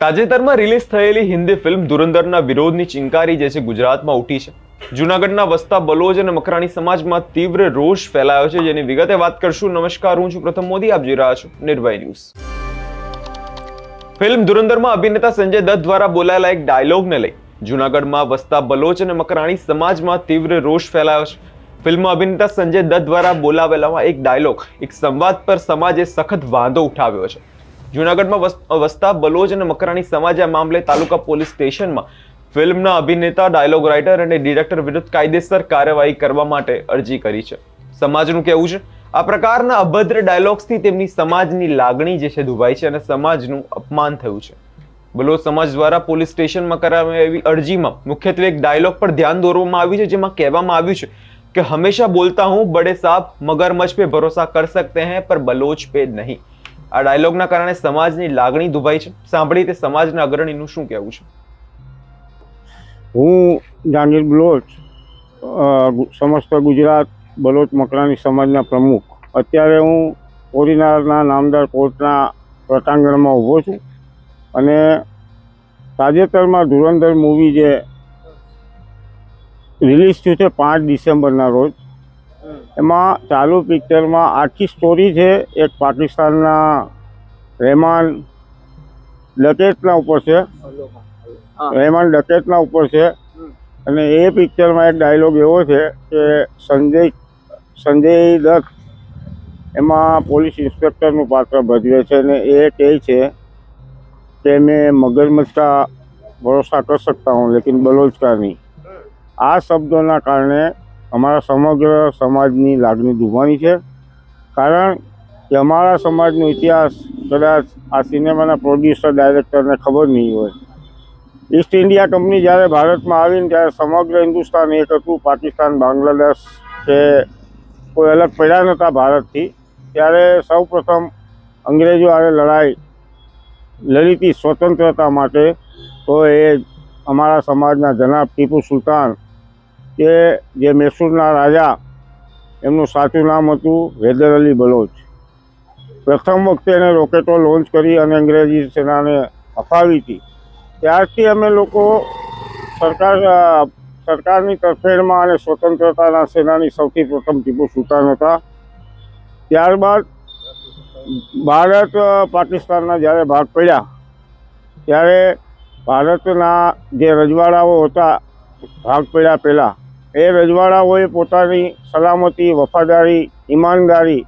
તાજેતરમાં રિલીઝ થયેલી હિન્દી ફિલ્મ ધુરંધરના વિરોધની ચિંકારી જે છે ગુજરાતમાં ઉઠી છે. જૂનાગઢના વસતા બલોજ અને મકરાણી સમાજમાં તીવ્ર રોષ ફેલાયો છે. જેની વિગતે વાત કરશું. નમસ્કાર, હું છું પ્રથમ મોદી. આપ જોઈ રહ્યા છો નિર્ભય ન્યૂઝ. ફિલ્મ ધુરંધરમાં અભિનેતા સંજય દત્ત દ્વારા બોલાયેલા એક ડાયલોગને લઈ જૂનાગઢમાં વસતા બલોચ અને મકરાણી સમાજમાં તીવ્ર રોષ ફેલાયો છે. ફિલ્મ અભિનેતા સંજય દત્ત દ્વારા બોલાવેલામાં એક ડાયલોગ, એક સંવાદ પર સમાજે સખત વાંધો ઉઠાવ્યો છે. જૂનાગઢમાં વસતા બલોજ અને મકરાણી સમાજ આ મામલે તાલુકા પોલીસ સ્ટેશનમાં ફિલ્મના અભિનેતા, ડાયલોગ રાઇટર અને ડિરેક્ટર વિરુદ્ધ કાયદેસર કાર્યવાહી કરવા માટે અરજી કરી છે. સમાજનું કહેવું છે, આ પ્રકારના અભદ્ર ડાયલોગ્સથી તેમની સમાજની લાગણી જે છે દુભાઈ છે અને સમાજનું અપમાન થયું છે. બલોચ સમાજ દ્વારા પોલીસ સ્ટેશનમાં કરાવી એવી અરજીમાં મુખ્યત્વે એક ડાયલોગ પર ધ્યાન દોરવામાં આવ્યું છે, જેમાં કહેવામાં આવ્યું છે કે, હંમેશા બોલતા હું, બડે સાહેબ મગરમચ્છ પે ભરોસા કર સકતે હૈ, પર બલોચ પે નહીં. આ ડાયલોગના કારણે સમાજની લાગણી દુભાઈ છે. સાંભળી તે સમાજના અગ્રણીનું શું કહેવું છે? હું જાનીર બલોચ સમસ્ત ગુજરાત બલોચ મકરાણી સમાજના પ્રમુખ. અત્યારે હું ઓરિનારના નામદાર કોર્ટના પ્રતાંગણમાં ઊભો છું અને તાજેતરમાં ધુરંધર મૂવી જે રિલીઝ થયું છે પાંચ ડિસેમ્બરના રોજ, એમાં ચાલુ પિક્ચરમાં આખી સ્ટોરી છે એક પાકિસ્તાનના રહેમાન ડકેતના ઉપર છે. રહેમાન ડકેતના ઉપર છે. અને એ પિક્ચરમાં એક ડાયલોગ એવો છે કે સંજય સંજય દત્ત એમાં પોલીસ ઇન્સ્પેક્ટરનું પાત્ર ભજવે છે અને એ કહે છે કે મેં મગજમજ ભરોસા કરી શકતા હું લેકિન બલોજ આ શબ્દોના કારણે અમારા સમગ્ર સમાજની લાગણી ધુમાની છે. કારણ કે અમારા સમાજનો ઇતિહાસ કદાચ આ સિનેમાના પ્રોડ્યુસર, ડાયરેક્ટરને ખબર નહીં હોય. ઈસ્ટ ઇન્ડિયા કંપની જ્યારે ભારતમાં આવીને ત્યારે સમગ્ર હિન્દુસ્તાન એક હતું, પાકિસ્તાન, બાંગ્લાદેશ કે કોઈ અલગ પડ્યા નહોતા ભારતથી. ત્યારે સૌ પ્રથમ અંગ્રેજો આવે લડાઈ લડી હતી સ્વતંત્રતા માટે તો એ અમારા સમાજના જનાબ ટીપુ સુલતાન કે જે મૈસૂરના રાજા, એમનું સાચું નામ હતું હૈદર અલી બલોચ. પ્રથમ વખતે એને રોકેટો લોન્ચ કરી અને અંગ્રેજી સેનાને હફાવી હતી. ત્યારથી અમે લોકો સરકાર સરકારની તરફેણમાં અને સ્વતંત્રતાના સેનાની સૌથી પ્રથમ ટીપુ સુલતાન હતા. ત્યારબાદ ભારત પાકિસ્તાનના જ્યારે ભાગ પડ્યા, ત્યારે ભારતના જે રજવાડાઓ હતા, ભાગ પડ્યા પહેલાં, એ રજવાડાઓએ પોતાની સલામતી, વફાદારી, ઈમાનદારી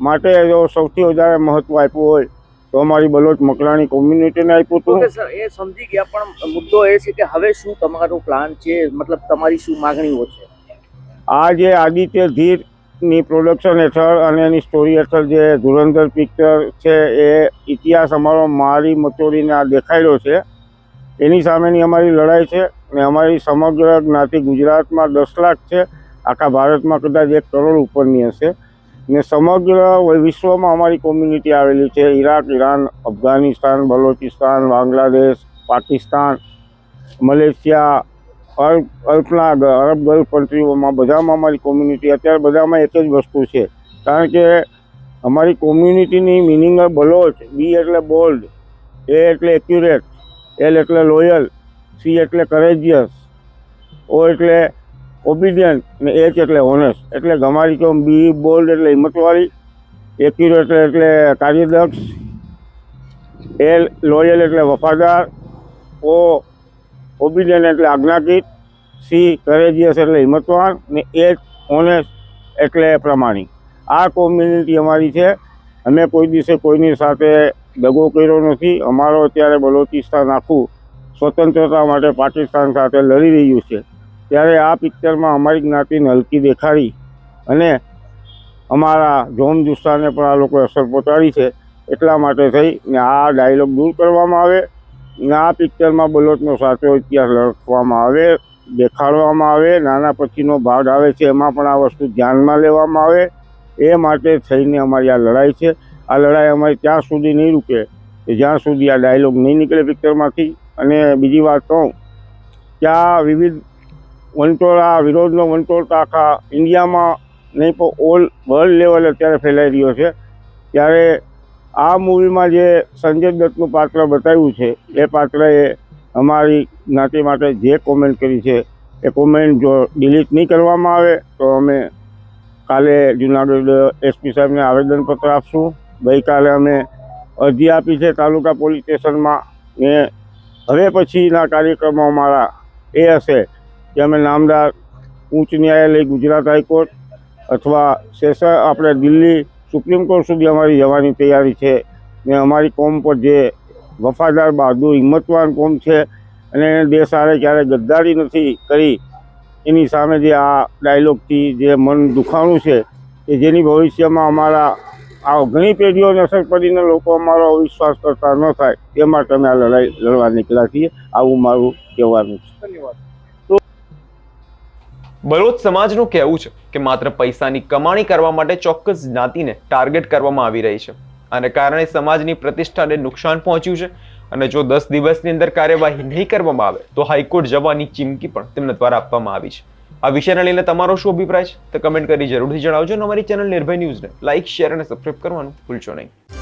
માટે જો સૌથી વધારે મહત્ત્વ આપ્યું હોય તો અમારી બલોચ મકરાણી કોમ્યુનિટીને આપ્યું હતું. સર એ સમજી ગયા પણ મુદ્દો એ છે કે હવે શું તમારો પ્લાન છે? મતલબ તમારી શું માગણીઓ છે? આ જે આદિત્ય ધીરની પ્રોડક્શન હેઠળ અને એની સ્ટોરી હેઠળ જે ધુરંધર પિક્ચર છે એ ઇતિહાસ અમારો મારી મચોડીને આ દેખાયેલો છે. એની સામેની અમારી લડાઈ છે અને અમારી સમગ્ર જ્ઞાતિ ગુજરાતમાં દસ લાખ છે. આખા ભારતમાં કદાચ એક કરોડ ઉપરની હશે. ને સમગ્ર વિશ્વમાં અમારી કોમ્યુનિટી આવેલી છે. Iraq, Iran, Afghanistan, Balochistan, Bangladesh, Pakistan, Malaysia alpana Arab Gulf કન્ટ્રીઓમાં બધામાં અમારી કોમ્યુનિટી અત્યારે બધામાં એક જ વસ્તુ છે. કારણ કે અમારી કોમ્યુનિટીની મિનિંગ બલોચ. બી એટલે બોલ્ડ એ એટલે એક્યુરેટ એલ એટલે લોયલ સી એટલે કરેજિયસ ઓ એટલે ઓબિડિયન્ટ ને એચ એટલે ઓનેસ્ટ એટલે અમારી કેમ બી બોલ્ડ એટલે હિંમતવાળી એક્યુરેટ એટલે કાર્યદક્ષ એલ લોયલ એટલે વફાદાર ઓ ઓબિડિયન્ટ એટલે આજ્ઞાકીત સી કરેજિયસ એટલે હિંમતવાન ને એચ ઓનેસ્ટ એટલે પ્રમાણિક આ કોમ્યુનિટી અમારી છે. અમે કોઈ દિવસે કોઈની સાથે દગો કર્યો નથી. અમારો અત્યારે બલોચિસ્તાન આખું સ્વતંત્રતા માટે પાકિસ્તાન સાથે લડી રહ્યું છે. ત્યારે આ પિક્ચરમાં અમારી જ્ઞાતિને હલકી દેખાડી અને અમારા જોમ જુસ્સાને પણ આ લોકોએ અસર પહોંચાડી છે એટલા માટે થઈ ને આ ડાયલોગ દૂર કરવામાં આવે ને આ પિક્ચરમાં બલોચનો સાચો ઇતિહાસ લખવામાં આવે, દેખાડવામાં આવે, નાના પછીનો ભાગ આવે છે એમાં પણ આ વસ્તુ ધ્યાનમાં લેવામાં આવે. એ માટે થઈને અમારી આ લડાઈ છે. આ લડાઈ અમારી ત્યાં સુધી નહીં રૂકે કે જ્યાં સુધી આ ડાયલોગ નહીં નીકળે પિક્ચરમાંથી. અને બીજી વાત કહું, ત્યાં વિવિધ વંટોળા, વિરોધનો વંટોળ તો આખા ઇન્ડિયામાં નહીં, પણ ઓલ વર્લ્ડ લેવલે અત્યારે ફેલાઈ રહ્યો છે. ત્યારે આ મૂવીમાં જે સંજય દત્તનું પાત્ર બતાવ્યું છે, એ પાત્રએ અમારી જ્ઞાતિ માટે જે કોમેન્ટ કરી છે, એ કોમેન્ટ જો ડિલીટ નહીં કરવામાં આવે, તો અમે કાલે જુનાગઢ એસપી સાહેબને આવેદનપત્ર આપશું. ગઈકાલે અમે અરજી આપી છે તાલુકા પોલીસ સ્ટેશનમાં ને હવે પછીના કાર્યક્રમો અમારા એ હશે. કે અમે નામદાર ઉચ્ચ ન્યાયાલય ગુજરાત હાઈકોર્ટ અથવા સેશન આપણે દિલ્હી સુપ્રીમ કોર્ટ સુધી અમારી જવાની તૈયારી છે ને અમારી કોમ પર જે વફાદાર, બહાદુર, હિંમતવાન કોમ છે અને એને દેશ આરે ક્યારે ગદ્દારી નથી કરી, એની સામે જે આ ડાયલોગથી જે મન દુખાણું છે કે જેની ભવિષ્યમાં અમારા આ ઘણી પેઢીઓને અસર પડીને લોકો અમારો વિશ્વાસ કરતા ન થાય, તે માટે અમે આ લડાઈ, લડવા નીકળ્યા છીએ. આવું મારું કહેવાનું છે. ધન્યવાદ. બલોચ સમાજનું કહેવું છે કે માત્ર પૈસાની કમાણી કરવા માટે ચોક્કસ જ્ઞાતિને ટાર્ગેટ કરવામાં આવી રહી છે. આને કારણે સમાજની પ્રતિષ્ઠાને નુકસાન પહોંચ્યું છે અને જો દસ દિવસની અંદર કાર્યવાહી નહીં કરવામાં આવે, તો હાઈકોર્ટ જવાની ચીમકી પણ તેમના દ્વારા આપવામાં આવી છે. આ વિષયને લઈને તમારો શું અભિપ્રાય છે? તો કમેન્ટ કરી જરૂરથી જણાવજો અને અમારી ચેનલ નિર્ભય ન્યૂઝને લાઇક શેર અને સબસ્ક્રાઈબ કરવાનું ભૂલશો નહીં.